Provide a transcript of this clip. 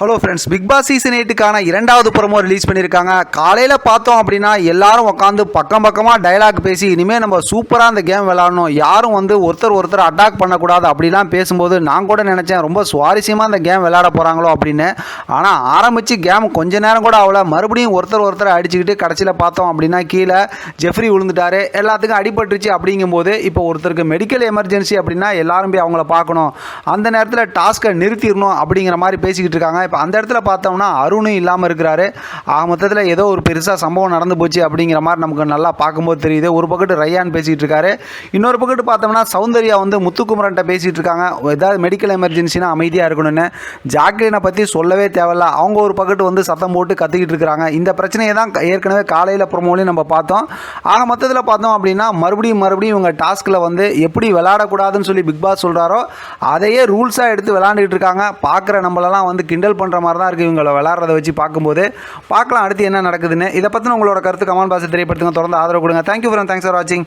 Hello friends Bigg Boss season எயிட்டுக்கான இரண்டாவது promo release பண்ணியிருக்காங்க. காலையில் பார்த்தோம் அப்படின்னா எல்லாரும் உட்காந்து பக்கம் பக்கமாக டயலாக் பேசி இனிமேல் நம்ம சூப்பராக அந்த கேம் விளாடணும் யாரும் வந்து ஒருத்தர் ஒருத்தர் அட்டாக் பண்ணக்கூடாது அப்படிலாம் பேசும்போது நான் கூட நினச்சேன் ரொம்ப சுவாரஸ்யமாக அந்த கேம் விளாட போகிறாங்களோ அப்படின்னு. ஆனால் ஆரம்பித்து கேம் கொஞ்ச நேரம் கூட ஆகல. மறுபடியும் ஒருத்தர் ஒருத்தர் அடிச்சுக்கிட்டு கடைசியில் பார்த்தோம் அப்படின்னா கீழே ஜெஃப்ரி விழுந்துட்டாரு. எல்லாத்துக்கும் அடிபட்டுருச்சு அப்படிங்கும்போது இப்போ ஒருத்தருக்கு மெடிக்கல் எமர்ஜென்சி அப்படின்னா எல்லாரும் போய் அவங்கள பார்க்கணும். அந்த நேரத்தில் டாஸ்க்கை நிறுத்திடணும் அப்படிங்கிற மாதிரி பேசிக்கிட்டு இருக்காங்க. இப்போ அந்த இடத்துல பார்த்தோம்னா அருணும் இல்லாமல் இருக்கிறாரு. ஆக மொத்தத்தில் ஏதோ ஒரு பெருசாக சம்பவம் நடந்து போச்சு அப்படிங்கிற மாதிரி நமக்கு நல்லா பார்க்கும்போது தெரியுது. ஒரு பக்கத்து ரையான் பேசிகிட்டு இருக்காரு. இன்னொரு பக்கத்து பார்த்தோம்னா சௌந்தர்யா வந்து முத்துக்குமரன்ட்ட பேசிகிட்டு இருக்காங்க. ஏதாவது மெடிக்கல் எமர்ஜென்சினா அமைதியாக இருக்கணும்னு. ஜாக்லினை பற்றி சொல்லவே தேவையில்ல. அவங்க ஒரு பக்கத்து வந்து சத்தம் போட்டு கற்றுக்கிட்டு இருக்கிறாங்க. இந்த பிரச்சனையை தான் ஏற்கனவே காலையில் ப்ரொமோலையும் நம்ம பார்த்தோம். ஆக மொத்தத்தில் பார்த்தோம் அப்படின்னா மறுபடியும் மறுபடியும் இவங்க டாஸ்கில் வந்து எப்படி விளையாடக்கூடாதுன்னு சொல்லி பிக் பாஸ் சொல்கிறாரோ அதையே ரூல்ஸாக எடுத்து விளாண்டுக்கிட்டு இருக்காங்க. பார்க்குற நம்மளெல்லாம் வந்து கிண்டல் பண்ணுற மாதிரி தான் இருக்குது இவங்களை விளாட்றத வச்சு பார்க்கும்போது பார்க்கலாம் அடுத்து என்ன நடக்குதுன்னு. இதை பற்றின உங்களோட கருத்து கமெண்ட் பாக்ஸில் தெரியப்படுத்துங்க. தொடர்ந்து ஆதரவு கொடுங்க. தேங்க்யூ ஃபார் தேங்க்ஸ் ஃபார் வாட்சிங்